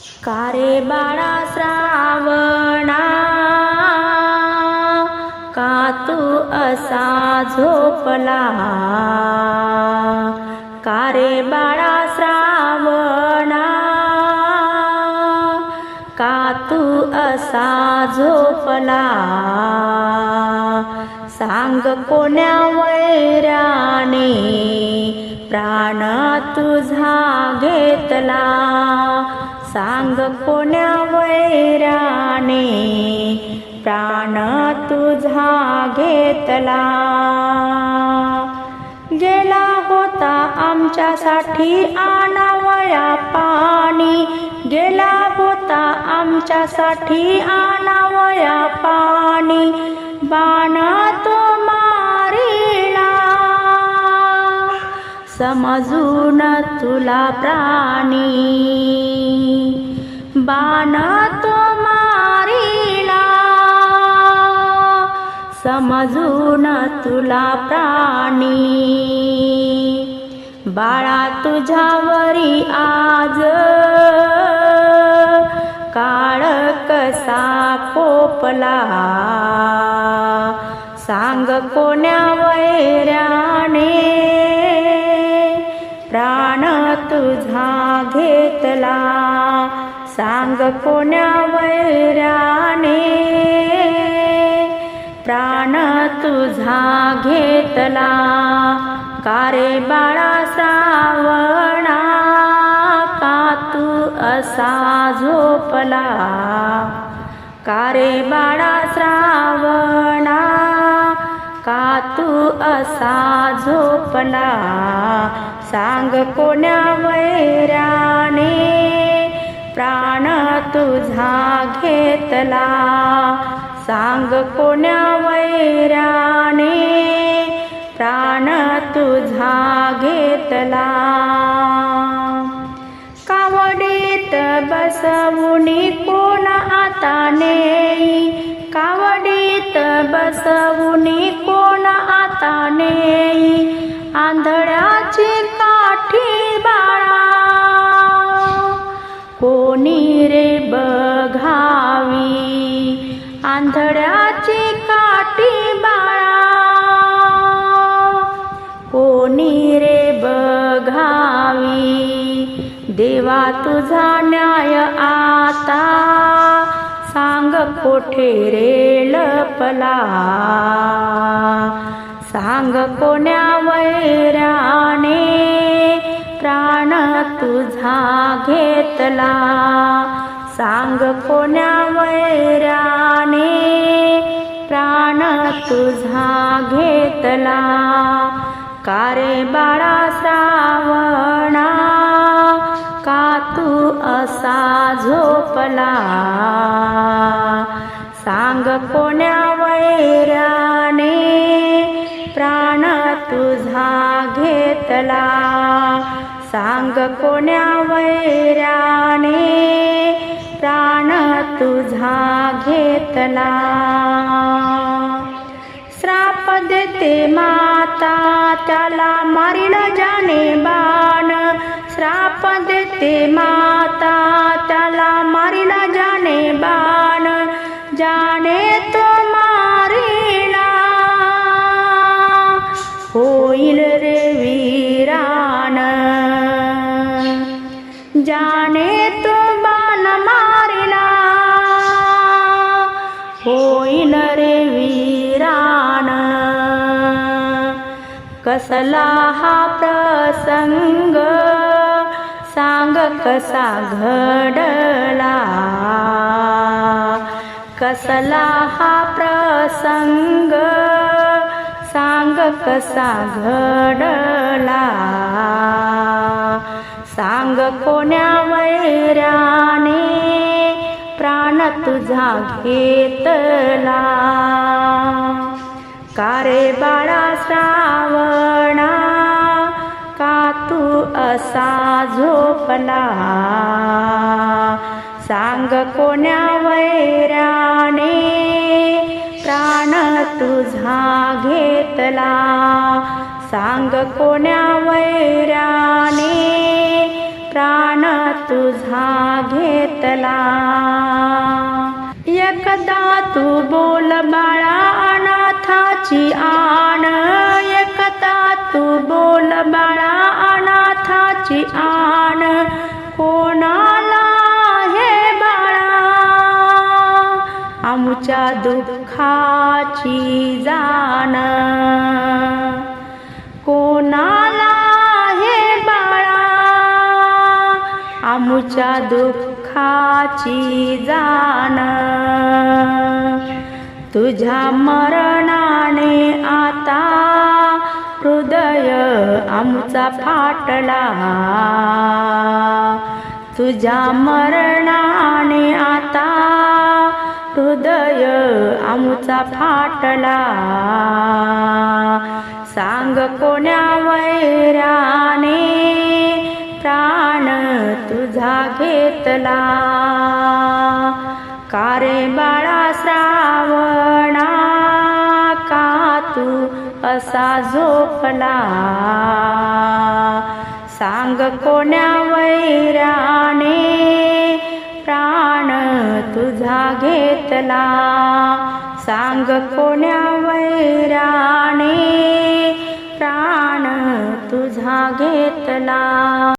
कारे बाळा श्रावणा का तू असा झोपला. कारे बाळा श्रावणा का तू असा झोपला. सांग कोण्या वैराने प्राण तुझा घेतला. सांग कोण्या वैराने? प्राण तुझा घेतला. गेला होता आमच्यासाठी आणावया पाणी. गेला होता आमच्यासाठी आणावया पाणी. बाणा समजून तुला प्राणी. बाण तो मारिला समजून तुला प्राणी. बाळा तुझ्यावरी आज. काळ कसा कोपला सांग कोण्या वैराने तुझा घेतला सांग कोण्या वैराने प्राण तुझा घेतला. कारे बाळा सावणा का तू असा झोपला? कारे बाळा श्रावणा का तू असा झोपला? सांग कोण्या वैराने प्राण तुझा घेतला? सांग कोण्या वैराने प्राण तुझा घेतला? कावडीत बसवुनी कोण आता नेई? कावडीत बसवुनी कोण आता नेई? आंधळ्याची काठी बाळा. कोणी रे बघावी? आंधळ्याची काठी बाळा. कोणी रे बघावी? देवा तुझा न्याय आता. सांग कोठे रे लपला? सांग कोण्या वैराने प्राण तुझा घेतला. सांग कोण्या वैराने प्राण तुझा घेतला. कारे बाळा श्रावणा? का तू असा झोपला? सांग कोण्या वैराने प्राण तुझा घेतला. सांग कोण्या वैराने प्राण तुझा घेतला. श्राप देते माता त्याला मारिल जाने बाण. श्राप देते माता त्याला मारिल जाने बाण. जाणे होईन रे वीरान कसला हा प्रसंग सांग कसा घडला? कसला हा प्रसंग सांग कसा घडला? सांग कोण्या वैराने प्राण तुझा घेतला. कारे बाळा श्रावणा? का तू असा झोपला? सांग कोण्या वैराने प्राण तुझा घेतला. सांग कोण्या वैराने प्राण तुझा घेतला. एकदा तू बोल बाळा अनाथाची आण. एकदा तू बोल बाळा अनाथाची आण. कोणाला हे बाळा? आमच्या दुःखाची जाण. कोणा आमुच्या दुःखाची जाण. तुझ्या मरणाने आता हृदय आमचा फाटला. तुझ्या मरणाने आता हृदय आमचा फाटला. सांग कोण्या वैराने तुझा घेतला. कारे बाळा श्रावणा का तू असा झोपला? सांग कोण्या वैराने प्राण तुझा घेतला? सांग कोण्या वैराने प्राण तुझा घेतला?